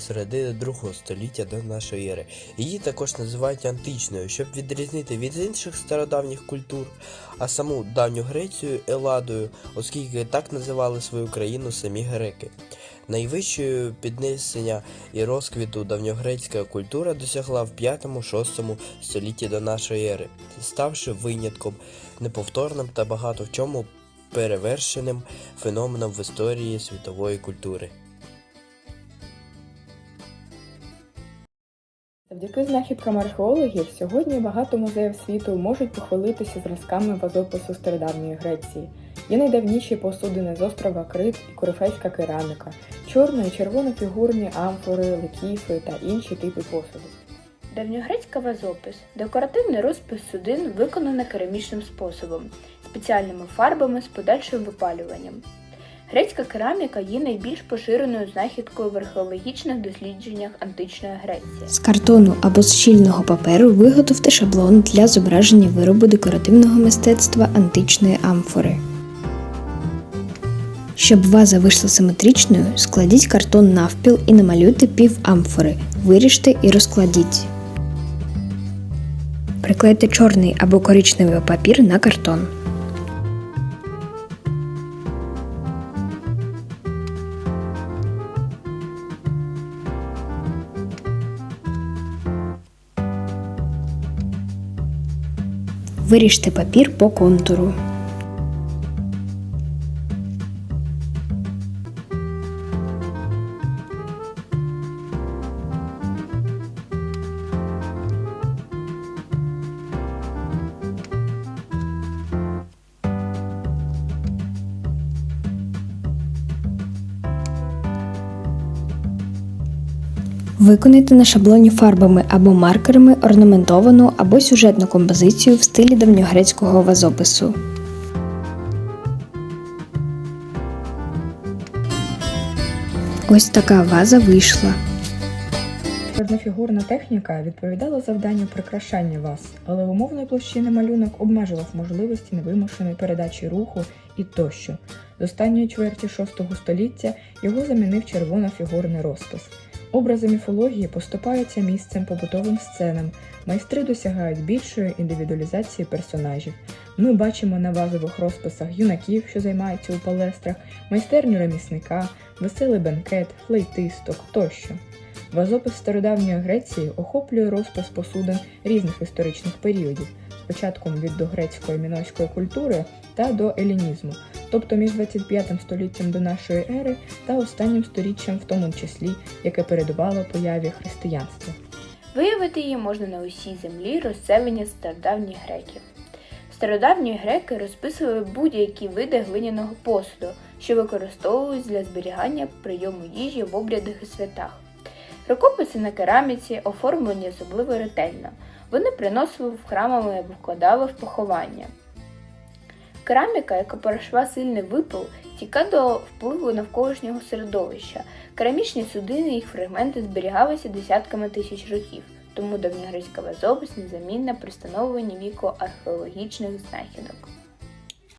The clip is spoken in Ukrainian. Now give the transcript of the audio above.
середини другого століття до нашої ери. Її також називають античною, щоб відрізнити від інших стародавніх культур, а саму давню Грецію Еладою, оскільки так називали свою країну самі греки. Найвищою піднесення і розквіту давньогрецька культура досягла в 5-6 столітті до нашої ери, ставши винятком, неповторним та багато в чому перевершеним феноменом в історії світової культури. Завдяки знахідкам археологів сьогодні багато музеїв світу можуть похвалитися зразками вазопису стародавньої Греції. Є найдавніші посудини з острова Крит і корифейська кераміка, чорно і червонофігурні амфори, ликіфи та інші типи посуду. Давньогрецька вазопис декоративний розпис судин, виконаний керамічним способом, спеціальними фарбами з подальшим випалюванням. Грецька кераміка є найбільш поширеною знахідкою в археологічних дослідженнях античної Греції. З картону або з щільного паперу виготовте шаблон для зображення виробу декоративного мистецтва античної амфори. Щоб ваза вийшла симетричною, складіть картон навпіл і намалюйте пів амфори, виріжте і розкладіть. Приклейте чорний або коричневий папір на картон. Виріжте папір по контуру. Виконайте на шаблоні фарбами або маркерами орнаментовану або сюжетну композицію в стилі давньогрецького вазопису. Ось така ваза вийшла. Кожнофігурна техніка відповідала завданню прикрашання ваз, але умовної площини малюнок обмежував можливості невимушеної передачі руху і тощо. З останньої чверті VI століття його замінив червонофігурний розпис. Образи міфології поступаються місцем побутовим сценам, майстри досягають більшої індивідуалізації персонажів. Ми бачимо на вазових розписах юнаків, що займаються у палестрах, майстерню ремісника, веселий бенкет, флейтисток тощо. Вазопис стародавньої Греції охоплює розпис посудин різних історичних періодів, спочатку від догрецької мінойської культури та до елінізму, тобто між 25 століттям до нашої ери та останнім сторіччям, в тому числі, яке передувало появі християнства. Виявити її можна на усій землі розселення стародавніх греків. Стародавні греки розписували будь-які види глиняного посуду, що використовують для зберігання прийому їжі в обрядах і святах. Рукописи на кераміці оформлені особливо ретельно. Вони приносили в храмами або вкладали в поховання. Кераміка, яка пройшла сильний випил, тіка до впливу навколишнього середовища. Керамічні судини і їх фрагменти зберігалися десятками тисяч років, тому давньогрецька вазопис незамінна при встановленні віку археологічних знахідок.